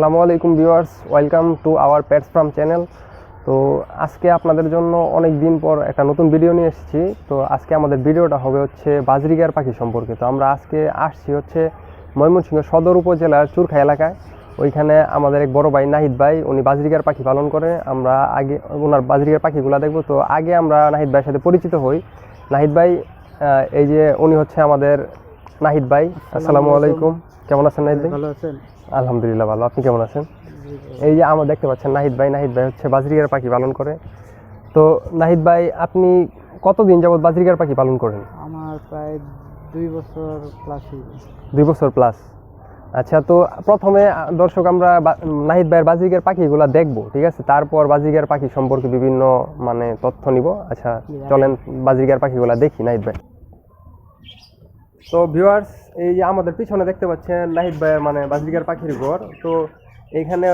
আসসালামু আলাইকুম viewers welcome to our pets farm channel. তো আজকে আপনাদের জন্য অনেক দিন পর একটা নতুন ভিডিও নিয়ে এসেছি। তো আজকে আমাদের ভিডিওটা হবে হচ্ছে বাজরিগার পাখি সম্পর্কে। তো আমরা আজকে আসছি হচ্ছে ময়মনসিংহ সদর উপজেলার চুরখা এলাকায়। ওইখানে আমাদের এক বড় ভাই নাহিদ ভাই উনি বাজরিগার পাখি পালন করে। আমরা আগে ওনার বাজরিগার পাখিগুলো দেখব। তো আগে আমরা নাহিদ ভাইয়ের সাথে পরিচিত হই। নাহিদ ভাই এই যে উনি হচ্ছে আমাদের নাহিদ ভাই। আসসালামু আলাইকুম। কেমন আছেন নাহিদ ভাই? ভালো আছেন। আলহামদুলিল্লাহ ভালো। আপনি কেমন আছেন? এই যে আমার দেখতে পাচ্ছেন নাহিদ ভাই নাহিদ ভাই হচ্ছে বাজরিগার পাখি পালন করে। তো নাহিদ ভাই আপনি কতদিন যাবত বাজরিগার পাখি পালন করেন? আমার প্রায় দুই বছর প্লাস দুই বছর প্লাস আচ্ছা তো প্রথমে দর্শক আমরা নাহিদ ভাইয়ের বাজরিগার পাখিগুলো দেখব ঠিক আছে? তারপর বাজরিগার পাখি সম্পর্কে বিভিন্ন মানে তথ্য নিব। আচ্ছা চলেন বাজরিগার পাখিগুলো দেখি নাহিদ ভাই। তো ভিউয়ার্স এই যে আমাদের পিছনে দেখতে পাচ্ছেন নাহিদ ভাইয়ের মানে বাজরিগার পাখির ঘর। তো এখানে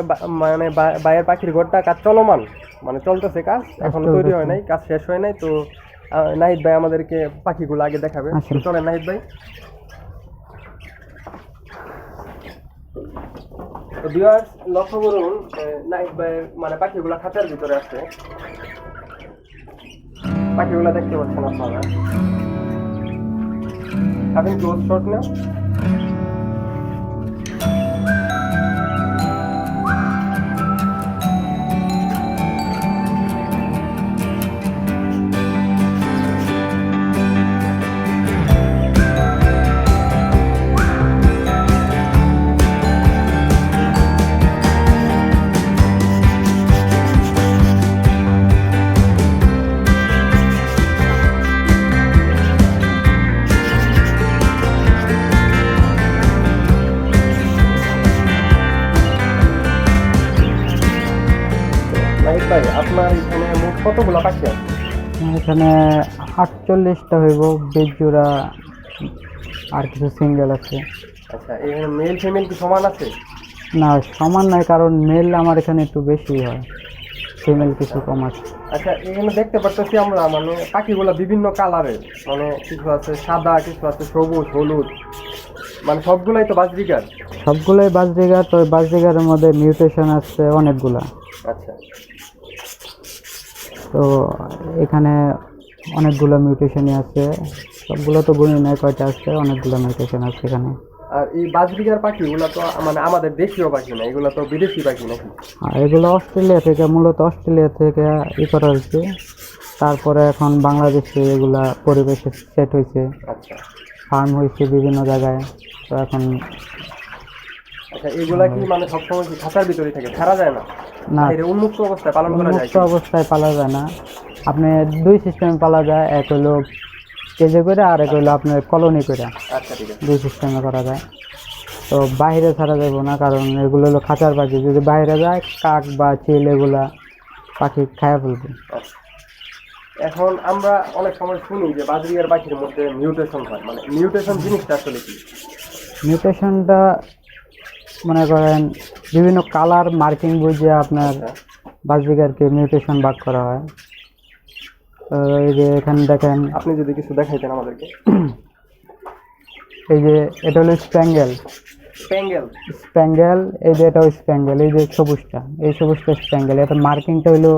মানে বা- ভাইয়ের পাখির ঘরটা কাজ চলমান মানে চলতেছে কাজ এখনও তৈরি হয় নাই কাজ শেষ হয় নাই। তো নাহিদ ভাই আমাদেরকে পাখিগুলো আগে দেখাবে। আসুন। চলেন নাহিদ ভাই। তো ভিউয়ার্স লক্ষ্য করুন নাহিদ ভাইয়ের মানে পাখিগুলো খাঁচার ভিতরে আছে। পাখিগুলো দেখতে পাচ্ছেন আপনারা। Having close shot now. Nahid ভাই আপনার এখানে মোট কতগুলো পাখি আছে? এখানে আটচল্লিশটা হইব বেজ জোড়া আর কিছু সিঙ্গেল আছে। আচ্ছা এখানে মেল ফিমেল কি সমান আছে? না সমান নয় কারণ মেল আমার এখানে একটু বেশি হয়। ফিমেল কিছু কম আছে। আচ্ছা এখানে দেখতে পাচ্ছি আমরা মানে পাখিগুলো বিভিন্ন কালারের মানে কিছু আছে সাদা কিছু আছে সবুজ হলুদ। মানে সবগুলাই তো বাজরিকার সবগুলোই বাজরিগার তো বাজরিগারের মধ্যে মিউটেশন আছে অনেকগুলা। আচ্ছা। তো এখানে অনেকগুলো মিউটেশনই আছে। সবগুলো তো গুণি নেই কয়টা আছে অনেকগুলো মিউটেশন আছে এখানে। আর এই বাজরিকার পাখিগুলো তো মানে আমাদের দেশীয় পাখি না এগুলো তো বিদেশি পাখি নাকি? এগুলো অস্ট্রেলিয়া থেকে মূলত অস্ট্রেলিয়া থেকে ই করা হয়েছে। তারপরে এখন বাংলাদেশে এগুলা পরিবেশে সেট হয়েছে। আচ্ছা। ফার্ম হয়েছে বিভিন্ন জায়গায়। তো এখন আচ্ছা এগুলা কি মানে সবসময় কি খাঁচার ভিতরে থাকে? ছাড়া যায় না? না। উন্মুক্ত অবস্থায় পালন করা যায় মুক্ত অবস্থায় পালা যায় না। আপনি দুই সিস্টেমে পালা যায় এক হলো কেজে করে আর এক হলো আপনার কলোনি করে। আচ্ছা ঠিক আছে। দুই সিস্টেমে করা যায়। তো বাইরে ছাড়া যাব না কারণ এগুলো হলো খাঁচার পাখি। যদি বাইরে যায় কাক বা চিল এগুলা পাখি খায়া ফেলবে। আচ্ছা। এখন আমরা অনেক সময় শুনি যে বাজরিয়ার পাখির মধ্যে মিউটেশন হয়। মানে মিউটেশন জিনিসটা আসলে কি? মিউটেশনটা মনে করেন বিভিন্ন কালার মার্কিং বুঝে আপনার আচ্ছা। বাজবিগারকে মিউটেশন ভাগ করা হয়। তো এই যে এখানে দেখেন আপনি যদি কিছু দেখাইতেন আমাদেরকে। এই যে এটা হলো স্প্যাঙ্গেল স্প্যাঙ্গেল স্প্যাঙ্গেল এই যে এটাও স্প্যাঙ্গেল এই যে সবুজটা এই সবুজটা স্প্যাঙ্গেল এটা মার্কিংটা হলো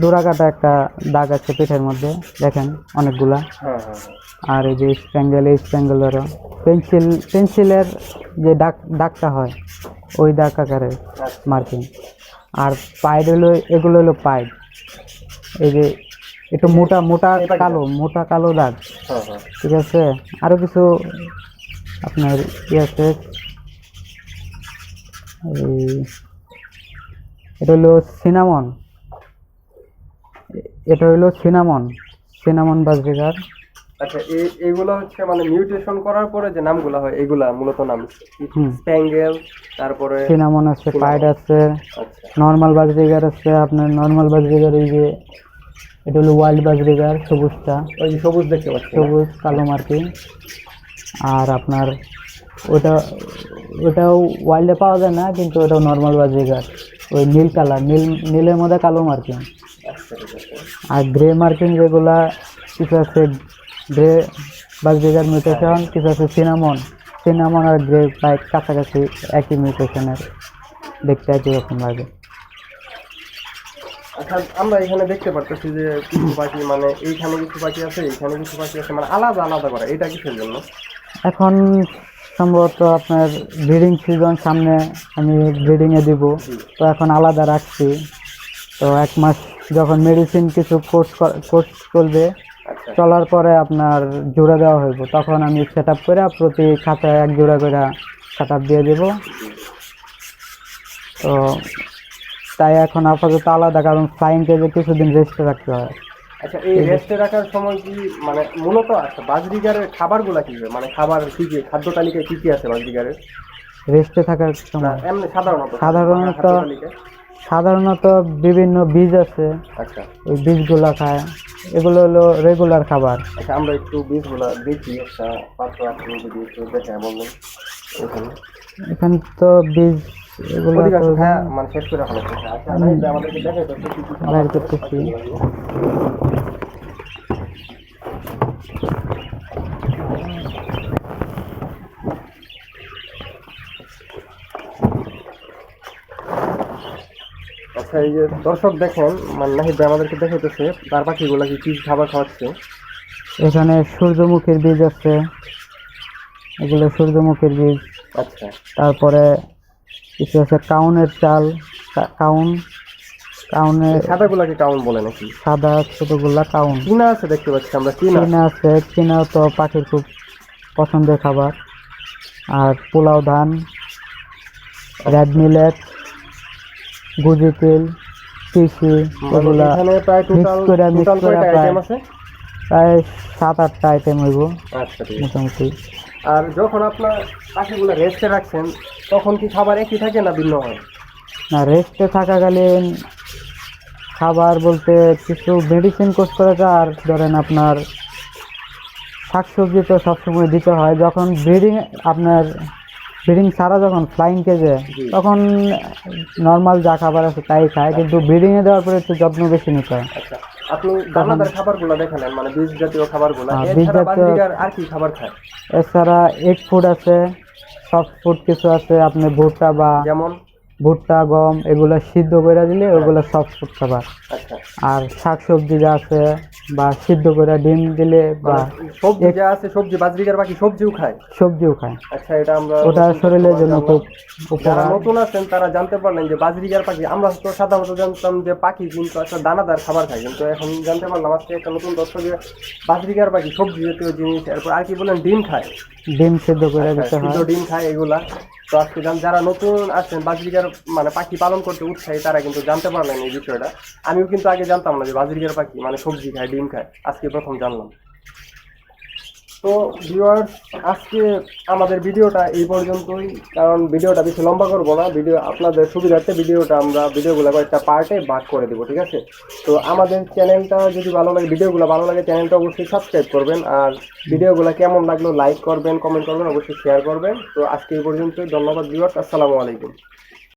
ডোরাকাটা একটা দাগ আছে পেটের মধ্যে দেখেন অনেকগুলা। হ্যাঁ হ্যাঁ হ্যাঁ। আর এই যে স্প্যাঙ্গেল এই স্প্যাঙ্গেলেরও পেন্সিল পেন্সিলের যে দাগ দাগটা হয় ওই দাগ আকারের আচ্ছা। মার্কিং আর পাইড হলো এগুলো হলো পাইড এই যে একটু মোটা মোটা কালো মোটা কালো দাগ। ঠিক আছে? আরও কিছু আপনার ই আছে। এই এটা হলো সিনামন এটা হলো সিনামন সিনামন বাজরিগার। আচ্ছা এই এইগুলো হচ্ছে মানে মিউটেশন করার পরে যে নামগুলো হয় এগুলা মূলত নাম। স্প্যাঙ্গেল তারপরে সিনামন আছে পাইড আছে আচ্ছা। নর্মাল বাজরিগার আছে আপনার নর্মাল বাজরিগার এই যে এটা হলো ওয়াইল্ড বাজরিগার সবুজটা। ওই যে সবুজ দেখতে পাচ্ছি। সবুজ কালো মার্কি। আর আপনার ওটা ওটাও ওয়াইল্ডে পাওয়া যায় না কিন্তু ওটাও নর্মাল বাজরিগার। ওই নীল কালার নীল নীলের মধ্যে কালো মার্কিং। আচ্ছা আর গ্রে মার্কিং যেগুলা কিছু আছে গ্রে বাজরিগার মিউটেশন কিছু আছে সিনামন সিনামন আর গ্রে প্রায় কাছাকাছি একই মিউটেশনের দেখতে একই রকম লাগে আমরা এখানে দেখতে পারতেছি যে কিছু পাখি মানে এইখানে কিছু পাখি আছে এইখানে কিছু পাখি আছে মানে আলাদা আলাদা করা এটা কিসের জন্য? এখন সম্ভবত আপনার ব্রিডিং সিজন সামনে আমি ব্রিডিংয়ে দিব। তো এখন আলাদা রাখছি। তো এক মাস যখন মেডিসিন কিছু কোর্স কোর্স চলবে আচ্ছা। চলার পরে আপনার জোড়া দেওয়া হইব। তখন আমি সেট আপ করে প্রতি খাতায় এক জোড়া করে সেট আপ দিয়ে দেবো। তো তাই এখন আপাতত আলাদা কারণ ফ্লাইং কেজে কিছুদিন রেস্টে রাখতে হয়। আচ্ছা এই রেস্টে রাখার সময় কি মানে মূলত আচ্ছা বাজরিগারের খাবারগুলা কি মানে খাবার কি কি খাদ্য তালিকায় কি কি আছে বাজরিগারের? রেস্টে থাকার সময়। এমনি সাধারণত। সাধারণত- তালিকায়? সাধারণত বিভিন্ন বীজ আছে। আচ্ছা। ওই বীজগুলো খায়। এগুলো হলো রেগুলার খাবার। আচ্ছা আমরা একটু বীজগুলা দেখি একটা পাত্র আপনি যদি একটু দেখে বললেন এখানে এখানে তো বীজ এগুলো খায়া মানে শেষ করে ফেলেছে আচ্ছা আমাদেরকে তো কি কি খাবার বাইর করতেছি। আচ্ছা এই যে দর্শক দেখেন মানে নাহিদ ভাই আমাদেরকে দেখাইতেছে তার পাখিগুলা কি কি খাবার খাওয়াচ্ছে? এখানে সূর্যমুখীর বীজ আছে এগুলো সূর্যমুখীর বীজ। আচ্ছা। তারপরে কিছু আছে কাউনের চাল কাউন কাউনের সাদাগুলাকে কাউন বলে নাকি? সাদা ছোটগুলা কাউন। চীনা আছে দেখতে পাচ্ছি আমরা চীনা। চীনা আছে চীনাও তো পাখির খুব পছন্দের খাবার। আর পোলাও ধান রেড মিলেট গুজি তিল মানে এগুলা প্রায় করে টোটাল করে প্রায়- প্রায় সাত আটটা আইটেম হইব। আচ্ছা মোটামুটি। আর যখন আপনার পাখিগুলো রেস্টে রাখছেন তখন কি খাবার একই থাকে না ভিন্ন হয়? না রেস্টে থাকাকালীন খাবার বলতে কিছু মেডিসিন কোর্স করা যায় আর ধরেন আপনার শাকসবজি তো সবসময় দিতে হয়। যখন ব্রিডিং আপনার ব্রিডিং ছাড়া যখন ফ্লাইং কেজে তখন নর্মাল যা খাবার আছে তাই খায় কিন্তু ব্রিডিংয়ে দেওয়ার পরে একটু যত্ন বেশি নিতে হয়। আচ্ছা আপনি দানাদার খাবারগুলো দেখালেন মানে বীজ জাতীয় খাবারগুলো। হ্যাঁ, এছাড়া আর কি খাবার খায়? এছাড়া এগ ফুড আছে সফট ফুড কিছু আছে আপনি ভুট্টা বা যেমন ভুট্টা গম এগুলো সিদ্ধ করে দিলে ওগুলো সব ফুড খাবার আচ্ছা। আর শাকসবজি যা আছে বা সিদ্ধ করে ডিম দিলে বা মানে সবজি যা আছে সবজি বাজরিগার বাকি সবজিও খায়? সবজিও খায়। আচ্ছা এটা আমরা ওটা শরীরের জন্য খুব যারা নতুন আছেন তারা জানতে পারলেন যে বাজরিগার পাখি আমরা তো সাধারণত জানতাম যে পাখি কিন্তু একটা দানাদার খাবার খায় কিন্তু এখন জানতে পারলাম আজকে একটা নতুন তথ্য যে বাজরিগার পাখি সবজি জাতীয় জিনিস এরপর আর কি বলেন ডিম খায়। ডিম সেদ্ধ করে আচ্ছা, দিতে হয়। ডিম খায় এগুলা। তো আজকে জান- যারা নতুন আছেন বাজরিকার মানে পাখি পালন করতে উৎসাহী তারা কিন্তু জানতে পারলেন এই বিষয়টা। আমিও কিন্তু আগে জানতাম না যে বাজরিকার পাখি মানে সবজি খায় ডিম খায়। আজকে প্রথম জানলাম। তো ভিউয়ার্স আজকে আমাদের ভিডিওটা এই পর্যন্তই, কারণ ভিডিওটা বেশি লম্বা করব না। ভিডিও, আপনাদের সুবিধার্থে ভিডিওটা আমরা ভিডিওগুলো কয়েকটা পার্টে ভাগ করে দেবো, ঠিক আছে? তো আমাদের চ্যানেলটা যদি ভালো লাগে, ভিডিওগুলো ভালো লাগে, চ্যানেলটা অবশ্যই সাবস্ক্রাইব করবেন। আর ভিডিওগুলো কেমন লাগল লাইক করবেন কমেন্ট করবেন, অবশ্যই শেয়ার করবেন। তো আজকে এই পর্যন্তই, ধন্যবাদ ভিউয়ার্স আসসালামু আলাইকুম।